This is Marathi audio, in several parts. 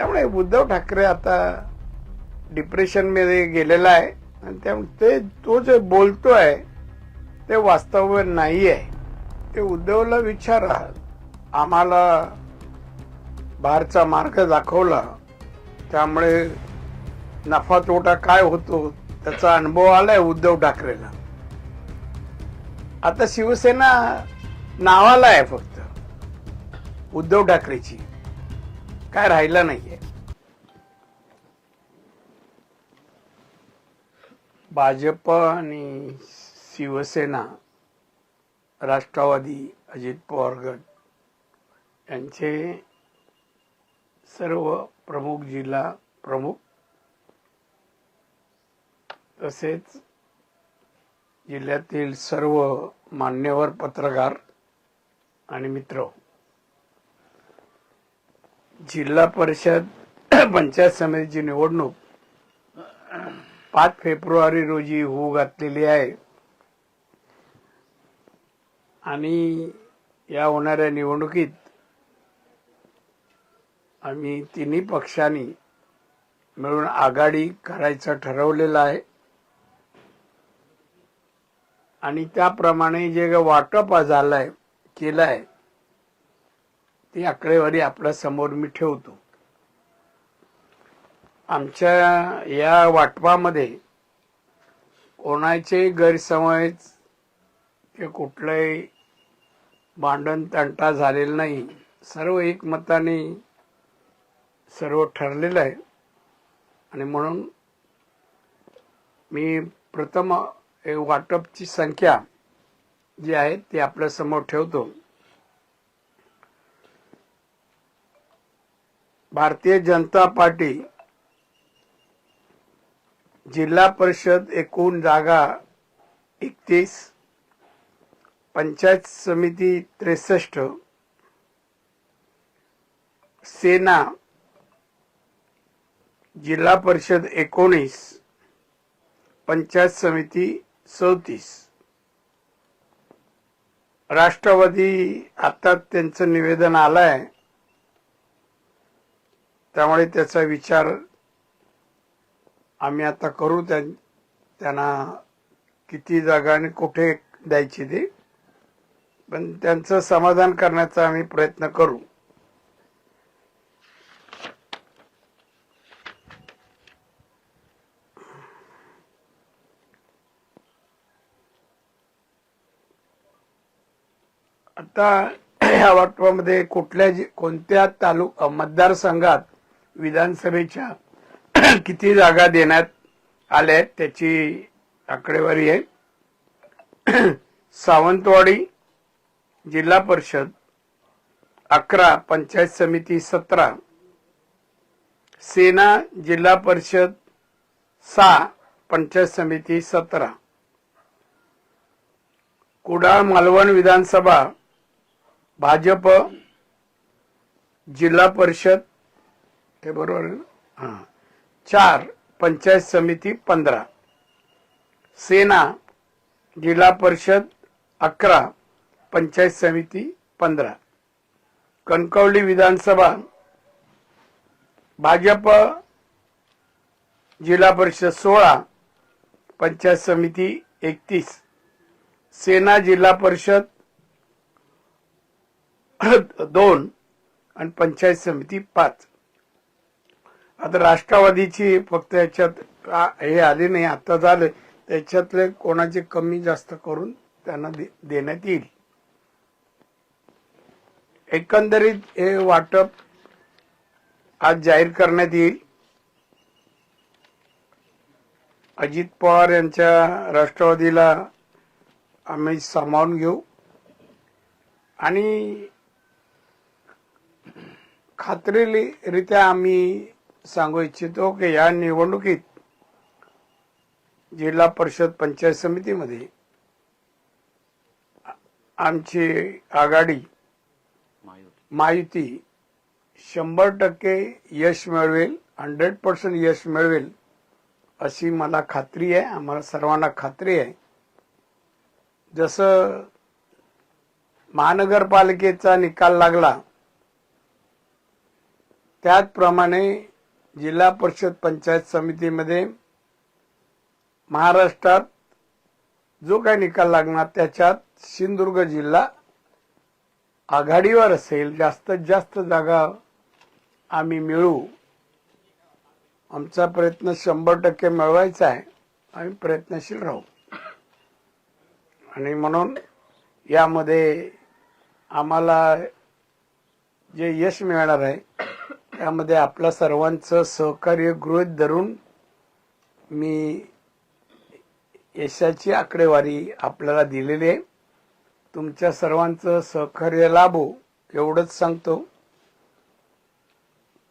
त्यामुळे उद्धव ठाकरे आता डिप्रेशनमध्ये गेलेला आहे. आणि त्यामुळे ते तो जे बोलतो आहे ते वास्तव्य नाही आहे ते उद्धवला विचारा. आम्हाला बाहेरचा मार्ग दाखवला. त्यामुळे नफा तोटा काय होतो त्याचा अनुभव आलाय उद्धव ठाकरेला. आता शिवसेना नावाला आहे फक्त. उद्धव ठाकरेची. काय राहिलं नाहीये. भाजप आणि शिवसेना राष्ट्रवादी अजित पवार गट यांचे सर्व प्रमुख जिल्हा प्रमुख तसेच जिल्ह्यातील सर्व मान्यवर पत्रकार आणि मित्र. जिल्हा परिषद पंचायत समितीची निवडणूक पाच फेब्रुवारी रोजी होऊ घातलेली आहे. आणि या होणाऱ्या निवडणुकीत आम्ही तिन्ही पक्षांनी मिळून आघाडी करायचं ठरवलेलं आहे. आणि त्याप्रमाणे जे वाटप केलं आहे ती आकडेवारी आपल्यासमोर मी ठेवतो. आमच्या या वाटपामध्ये कोणाचे गैरसमज ते कुठलंही भांडण तंटा झालेलं नाही. सर्व एकमताने सर्व ठरलेलं आहे. आणि म्हणून मी प्रथम वाटपची संख्या जी आहे ती आपल्यासमोर ठेवतो. भारतीय जनता पार्टी जिल्हा परिषद एकूण जागा एकतीस पंचायत समिती त्रेसष्ट सेना जिल्हा परिषद एकोणीस पंचायत समिती चौतीस. राष्ट्रवादी आता त्यांचं निवेदन आलं आहे त्यामुळे त्याचा विचार आम्ही आता करू. त्यांना किती जागा आणि कुठे द्यायची ते. पण त्यांचं समाधान करण्याचा आम्ही प्रयत्न करू. आता या वाटपामध्ये कुठल्या जि- कोणत्या तालुका मतदारसंघात विधानसभेच्या किती जागा देण्यात आल्या आहेत त्याची आकडेवारी आहे. सावंतवाडी जिल्हा परिषद अकरा पंचायत समिती सतरा सेना जिल्हा परिषद सहा पंचायत समिती सतरा. कुडाळ मालवण विधानसभा भाजप जिल्हा परिषद हे बरोबर हा. चार पंचायत समिती पंधरा. सेना जिल्हा परिषद अकरा पंचायत समिती पंधरा. कणकवली विधानसभा भाजप जिल्हा परिषद सोळा पंचायत समिती एकतीस. सेना जिल्हा परिषद दोन आणि पंचायत समिती पाच. आता राष्ट्रवादीची फक्त याच्यात हे आले नाही आता झाले. त्याच्यातले कोणाचे कमी जास्त करून त्यांना दे- देण्यात येईल. एकंदरीत हे वाटप आज जाहीर करण्यात येईल. अजित पवार यांच्या राष्ट्रवादीला आम्ही सामावून घेऊ. आणि खात्रीरित्या आम्ही सांगू इच्छितो की या निवडणुकीत जिल्हा परिषद पंचायत समितीमध्ये आमची आघाडी माहिती शंभर टक्के यश मिळवेल हंड्रेड पर्सेंट यश मिळवेल अशी मला खात्री आहे आम्हाला सर्वांना खात्री आहे. जसं महानगरपालिकेचा निकाल लागला त्याचप्रमाणे जिल्हा परिषद पंचायत समितीमध्ये महाराष्ट्रात जो काही निकाल लागणार त्याच्यात सिंधुदुर्ग जिल्हा आघाडीवर असेल जास्तीत जास्त जागा आम्ही मिळू आमचा प्रयत्न शंभर टक्के मिळवायचा आहे. आम्ही प्रयत्नशील राहू. आणि म्हणून यामध्ये आम्हाला जे यश मिळणार आहे त्यामध्ये आपल्या सर्वांचं सहकार्य गृहित धरून मी यशाची आकडेवारी आपल्याला दिलेली आहे. तुमच्या सर्वांचं सहकार्य लाभो एवढंच सांगतो.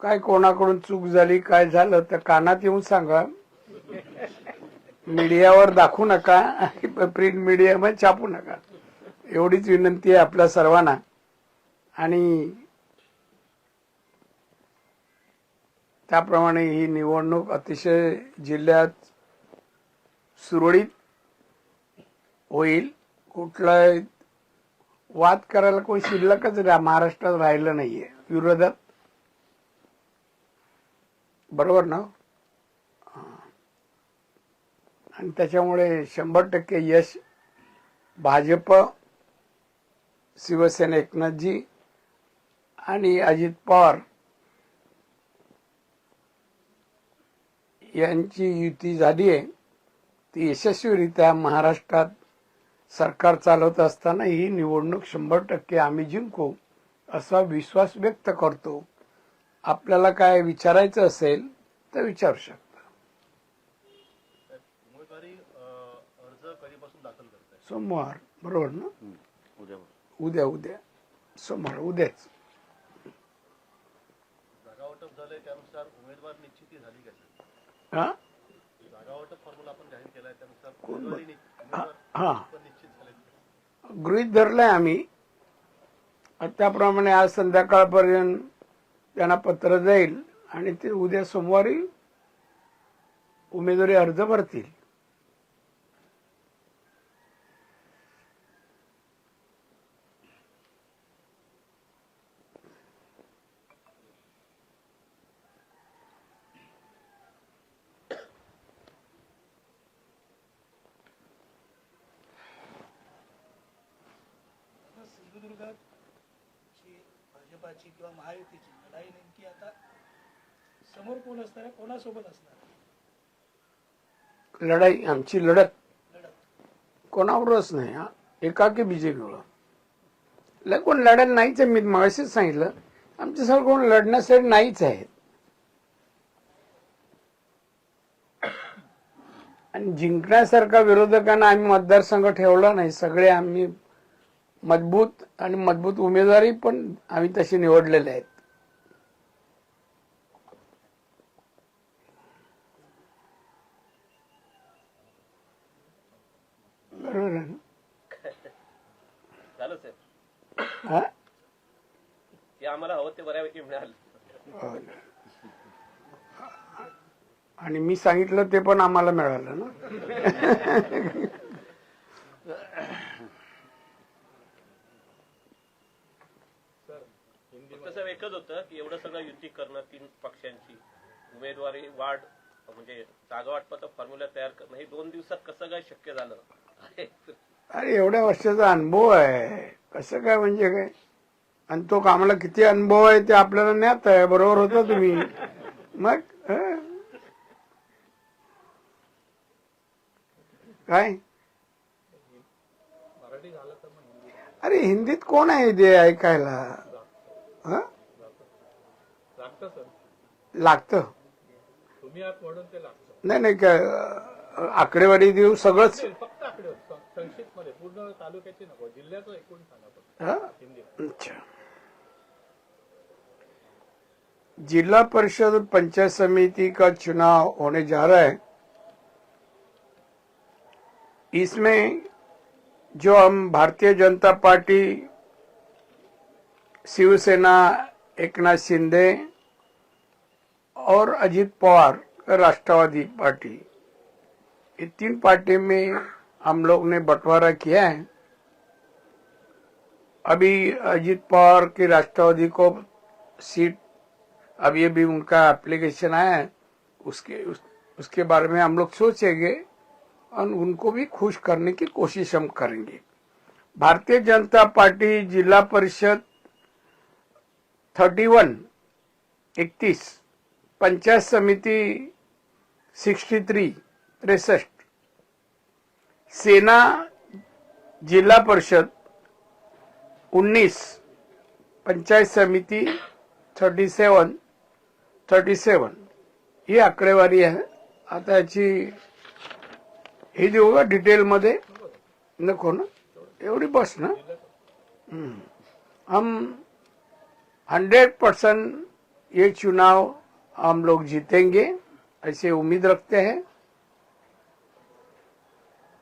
काय कोणाकडून चूक झाली काय झालं तर कानात येऊन सांगा. मीडियावर दाखवू नका प्रिंट मीडियामध्ये छापू नका. एवढीच विनंती आहे आपल्या सर्वांना. आणि त्याप्रमाणे ही निवडणूक अतिशय जिल्ह्यात सुरळीत होईल. कुठलाही वाद करायला कोणी शिल्लकच रा- महाराष्ट्रात राहिलं नाहीये. विरोधात बरोबर ना? आणि त्याच्यामुळे शंभर टक्के यश भाजप शिवसेना एकनाथजी आणि अजित पवार यांची युती झाली आहे ती यशस्वीरित्या महाराष्ट्रात सरकार चालवत असताना ही निवडणूक शंभर टक्के आम्ही जिंकू असा विश्वास व्यक्त करतो. आपल्याला काय विचारायचं असेल तर विचारू शकता. सोमवार. बरोबर ना? उद्या उद्या उद्या. सोमवार उद्याच. जागा वाटप झालंय त्यानुसार उमेदवार निश्चिती झाली का? हा? हा गृहित धरलंय आम्ही. त्याप्रमाणे आज संध्याकाळपर्यंत त्यांना पत्र जाईल आणि ते उद्या सोमवारी उमेदवारी अर्ज भरतील. भाजपाची किंवा महायुतीची लढाई नेमकी आता समोर कोण असणार आहे? कोणासोबत असणार? लढाई आमची लढत. कोणावरच नाही हा? एकाकी बीजेपीवर? कोण लढत नाहीच आहे मी मगाशीच सांगितलं. आमच्यासारखं कोण लढण्यासाठी नाहीच आहे. आणि जिंकण्यासारखा विरोधकांना आम्ही मतदारसंघ ठेवला नाही सगळे आम्ही मजबूत आणि मजबूत उमेदवारी पण आम्ही तशी निवडलेले आहेत बरोबर आहे ना झालं साहेब हा? ते आम्हाला हवं ते बऱ्यापैकी मिळालं. आणि मी सांगितलं ते पण आम्हाला मिळालं ना तसं एकच होतं की एवढं सगळं युती करणं तीन पक्षांची. उमेदवारी वाढ म्हणजे जागा वाटपाचा फॉर्म्युला तयार करणं हे दोन दिवसात कसं काय शक्य झालं? अरे एवढ्या वर्षाचा अनुभव आहे. कसं काय म्हणजे काय? आणि तो कामाला किती अनुभव आहे ते आपल्याला ज्ञात आहे. बरोबर होता तुम्ही. मग हं? काय? अरे हिंदीत कोण आहे ते ऐकायला? हं? लागतं. नाही नाही काय आकडेवारी देऊ सगळंच फक्त आकडे संक्षिप्त मध्ये पूर्ण तालुक्याचे नको जिल्ह्याचं एकूण सांगा फक्त. हं? हिंदी. अच्छा. जिला परिषद और पंचायत समिति का चुनाव होने जा रहा है? इसमें जो हम भारतीय जनता पार्टी शिवसेना एकनाथ शिंदे और अजीत पवार राष्ट्रवादी पार्टी। ये तीन पार्टी में हम लोग ने बंटवारा किया है। अभी अजीत पवार की राष्ट्रवादी को सीट अब ये भी उनका एप्लीकेशन आया है। उसके उस, उसके बारे में हम लोग सोचेंगे और उनको भी खुश करने की कोशिश हम करेंगे। भारतीय जनता पार्टी जिला परिषद थर्टी वन इकतीस। पंचायत समिती सिक्स्टी थ्री त्रेसष्ट. सेना जिल्हा परिषद उन्नीस पंचायत समिती थर्टी सेवन थर्टी सेवन. ही आकडेवारी आहे. आता याची हे देऊ का डिटेलमध्ये? नको ना? एवढी बस ना? हम हंड्रेड परसेंट ये चुनाव हम लोग जीतेंगे, ऐसे उम्मीद रखते हैं।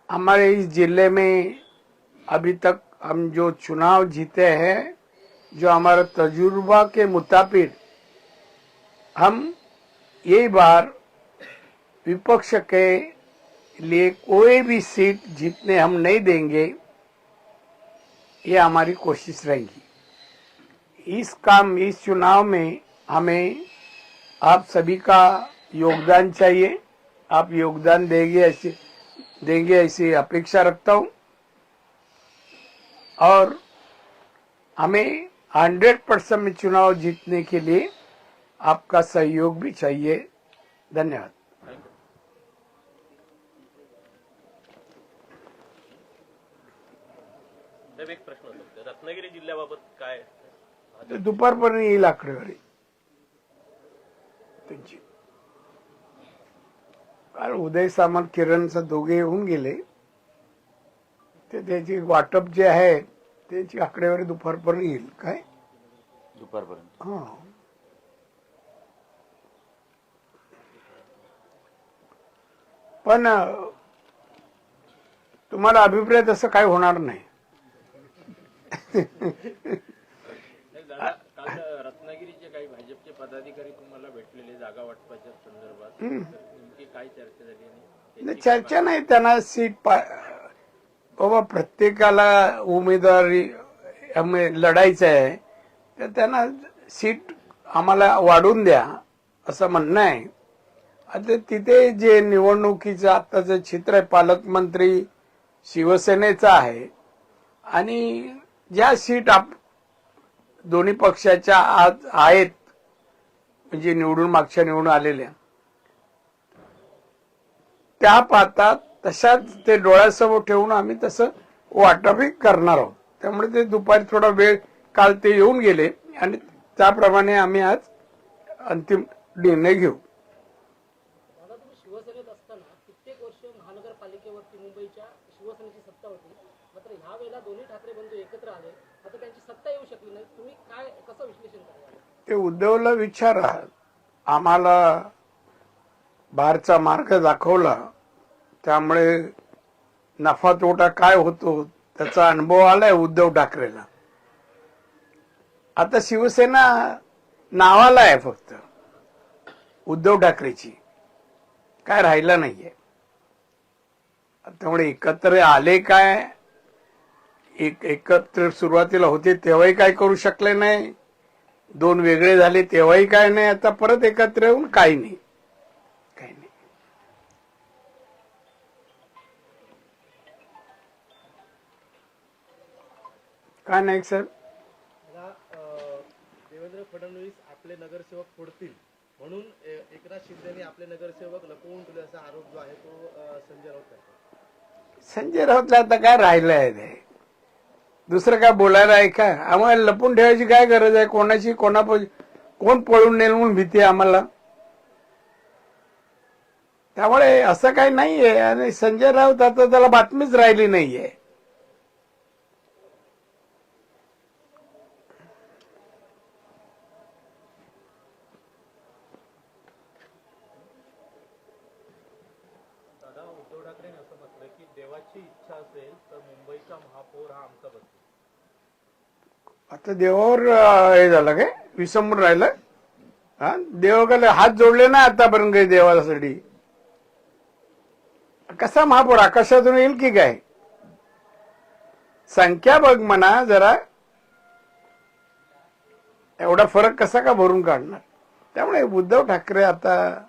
हमारे इस ज़िले में अभी तक हम जो चुनाव जीते हैं, जो हमारा तजुर्बा के मुताबिक हम यही बार विपक्ष के लिए कोई भी सीट जीतने हम नहीं देंगे, ये हमारी कोशिश रहेगी। इस काम, इस चुनाव में हमें आप सभी का योगदान चाहिए। आप योगदान देंगे ऐसे देंगे ऐसी अपेक्षा रखता हूं। और हमें हंड्रेड परसेंट में चुनाव जीतने के लिए आपका सहयोग भी चाहिए। धन्यवाद। एक प्रश्न रत्नागिरी जिल्ह्याबाबत काय? दुपारपर्यंत येईल आकडेवारी. त्यांची. काल उदय सामंत किरणचा दोघे येऊन गेले. ते त्याची वाटप जे आहे त्याची आकडेवारी दुपारपर्यंत येईल काय? दुपारपर्यंत. हा. पण तुम्हाला अभिप्राय तसं काय होणार नाही. दादा काल रत्नागिरीचे काही भाजपचे पदाधिकारी जागा वाटपाच्या संदर्भात नेमकी काय चर्चा झाली आणि नाही, चर्चा नाही त्यांना सीट पा बाबा प्रत्येकाला उमेदवारी आम्ही लढायचं आहे तर त्यांना सीट आम्हाला वाढून द्या असं म्हणणं आहे. आता तिथे जे निवडणुकीचं आत्ताचं चित्र आहे पालकमंत्री शिवसेनेचं आहे आणि ज्या सीट आप दोन्ही पक्षाच्या आज आहेत म्हणजे निवडून मागच्या निवडून आलेल्या. त्या पाहतात तशाच ते डोळ्यासमोर ठेवून आम्ही तसं वाटपही करणार आहोत. त्यामुळे ते दुपारी थोडा वेळ काल ते येऊन गेले आणि त्याप्रमाणे आम्ही आज अंतिम निर्णय घेऊ. शिवसेनेत असताना कित्येक वर्ष महानगरपालिकेवरती मुंबईच्या शिवसेनेची सत्ता होती. मात्र ह्या वेळेला दोन्ही ठाकरे बंधू एकत्र आले. आता त्यांची सत्ता येऊ शकली नाही. तुम्ही काय कसं विश्लेषण ते उद्धवला विचारा. आम्हाला बाहेरचा मार्ग दाखवला. त्यामुळे नफा तोटा काय होतो त्याचा अनुभव आलाय उद्धव ठाकरेला. आता शिवसेना नावाला आहे फक्त. उद्धव ठाकरेची. काय राहिला नाहीये. त्यामुळे एकत्र आले काय? एक एकत्र सुरुवातीला होते तेव्हाही काय करू शकले नाही. दोन वेगळे झाले तेव्हाही काय नाही आता परत एकत्र येऊन काही नाही. काही नाही. काय नाही सर? देवेंद्र फडणवीस आपले नगरसेवक फोडतील. म्हणून एकनाथ शिंदेने आपले नगरसेवक लपवून ठेवले असा आरोप जो आहे तो संजय राऊत संजय राऊतला आता काय राहिलं आहे ते? दुसरं काय बोलायला आहे का आम्हाला लपून ठेवायची काय गरज आहे? कोणाची कोणा कोण पळून नेल म्हणून भीती आहे आम्हाला? त्यामुळे असं काही नाहीये. आणि संजय राऊत आता त्याला बातमीच राहिली नाहीये दादा उद्धव ठाकरेंनी असं म्हटलं की देवाची इच्छा असेल तर मुंबईचा महापौर हा आमचा बनतो तर देवावर हे झालं काय? विसंबून राहिलं. हा? देवाकडे हात जोडले ना आतापर्यंत काही देवासाठी. कसा महापौर? आकाशातून येईल की काय? संख्या बघ म्हणा जरा. एवढा फरक कसा का भरून काढणार? त्यामुळे उद्धव ठाकरे आता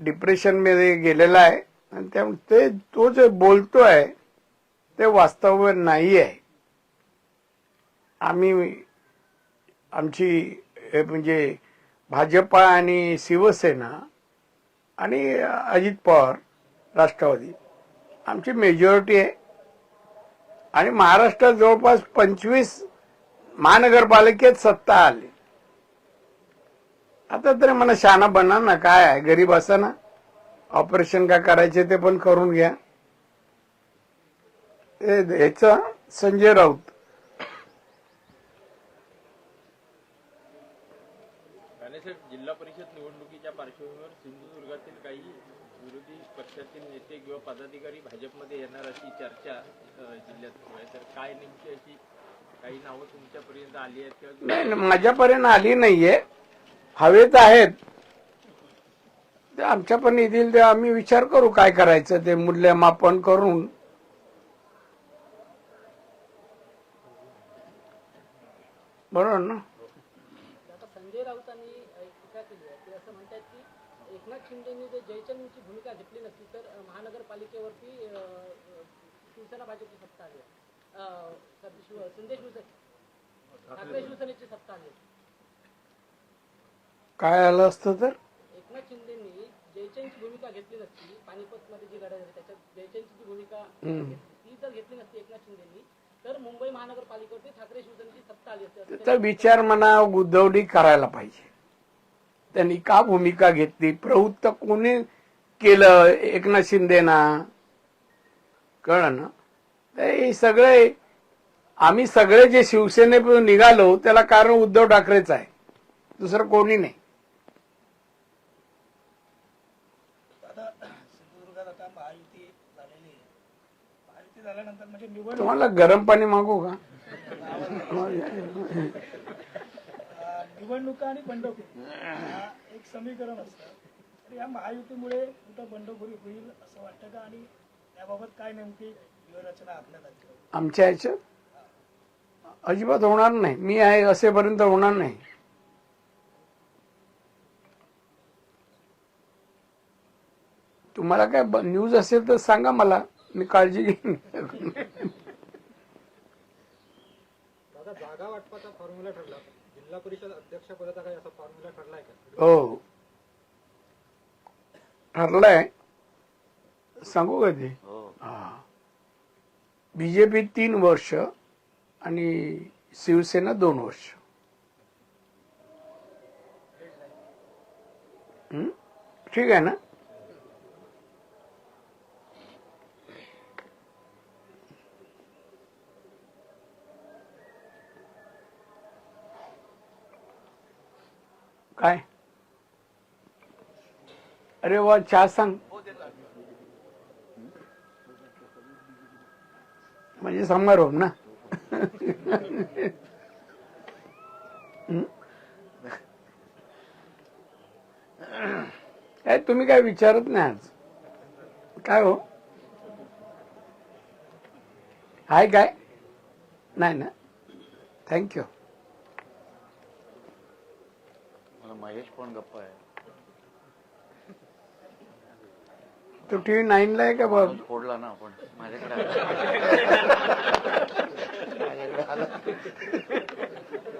डिप्रेशनमध्ये गेलेला आहे. आणि त्यामुळे ते तो जे बोलतो आहे ते वास्तव नाही आहे आम्ही आमची हे म्हणजे भाजपा आणि शिवसेना आणि अजित पवार राष्ट्रवादी आमची मेजॉरिटी आहे. आणि महाराष्ट्रात जवळपास पंचवीस महानगरपालिकेत सत्ता आली. आता तरी मला शहाणा बना ना काय आहे? गरीब असा ना. ऑपरेशन का करायचे ते पण करून घ्या. ह्याच संजय राऊत. पक्षातील नेते किंवा पदाधिकारी भाजपमध्ये येणार अशी चर्चा जिल्ह्यात सुरू आहे. तर काय नेमकी अशी काही नावं तुमच्यापर्यंत आली आहेत किंवा नाही, माझ्यापर्यंत आली नाहीये. हवेत आहेत. ते आमच्या पण येतील ते आम्ही विचार करू काय करायचं ते मूल्यमापन करून. बरोबर ना आता संजय राऊतांनी एक टीका केली आहे ते असं म्हणतात की एकनाथ शिंदेनी जर जयचंदची भूमिका घेतली नसती तर अं, महानगरपालिकेवरती अं, अं, शिवसेना भाजपची सत्ता आली आहे. अं, sorry, शिव संजय शिवसेना ठाकरे शिवसेनेची सत्ता आली आहे. काय आलं असतं तर? एकनाथ शिंदेनी जयचंदची भूमिका घेतली नसती. पानिपत मध्ये जी लढाई झाली त्याच्यात जयचंदची भूमिका घेतली, ती जर घेतली नसती एकनाथ शिंदेनी. तर मुंबई महानगरपालिकेवरती ठाकरे शिवसेनेची सत्ता आली असती. असं त्याचा विचार म्हणा उद्धवडी करायला पाहिजे. त्यांनी का भूमिका घेतली? प्रवृत्त कोणी केलं एकनाथ शिंदेना? कळलं ना? हे सगळे आम्ही सगळे जे शिवसेने निघालो त्याला कारण उद्धव ठाकरेच आहे. दुसरं कोणी नाही. म्हणजे तुम्हाला गरम पाणी मागू का? निवडणुका आणि बंडखोरी. एक समीकरण असतं. या महायुतीमुळे कुठं बंडखोरी होईल असं वाटतं का? आणि त्याबाबत काय नेमकी आमच्या ह्याच्यात अजिबात होणार नाही. मी आहे असेपर्यंत होणार नाही. तुम्हाला काय न्यूज असेल तर सांगा मला. मी काळजी घेईन. दादा जागा वाटपाचा फॉर्म्युला ठरला जिल्हा परिषद अध्यक्ष पदाचा काही असा फॉर्म्युला ठरलाय का हो ठरलंय सांगू का बी जे बीजेपी तीन वर्ष आणि शिवसेना दोन वर्ष. ठीक आहे ना? काय? अरे वा चहा सांग. म्हणजे समारोह ना. काय तुम्ही काय विचारत नाही आज? काय हो? हाय काय? नाही ना. थँक्यू मला महेश पण गप्पा आहे. तो टीव्ही नाईनला आहे का बघ? माणूस फोडला ना आपण. माझ्याकडे आला. माझ्याकडे आला.